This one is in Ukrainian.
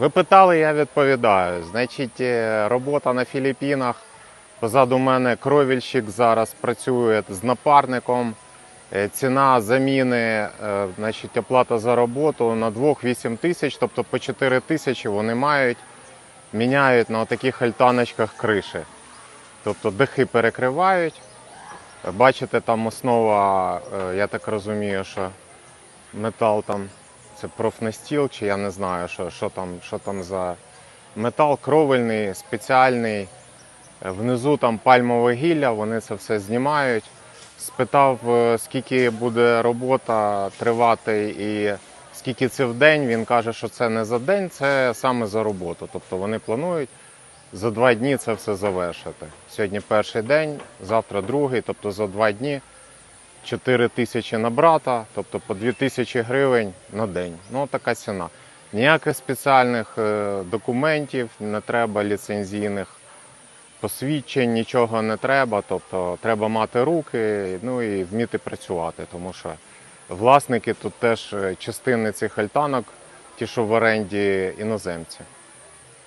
Ви питали, я відповідаю. Значить, е, робота на Філіппінах. Позаду мене кровільщик зараз працює з напарником. Е, Ціна заміни, е, значить, оплата за роботу на двох 8 тисяч, тобто по 4 тисячі вони мають, міняють на таких альтаночках криші. Тобто дахи перекривають. Бачите, там основа, я так розумію, що метал там, це профнастіл, чи я не знаю, що, що, там, що там за метал кровельний, спеціальний. Е, Внизу там пальмове гілля, вони це все знімають. Спитав, е, скільки буде робота тривати і скільки це в день. Він каже, що це не за день, це саме за роботу. Тобто вони планують за два дні це все завершити. Сьогодні перший день, завтра другий, тобто за два дні 4 тисячі на брата, тобто по 2 тисячі гривень на день. Ну, така ціна. Ніяких спеціальних е, документів не треба, ліцензійних посвідчень, нічого не треба. Тобто треба мати руки ну і вміти працювати, тому що власники тут теж е, частини цих альтанок, ті, що в оренді іноземці.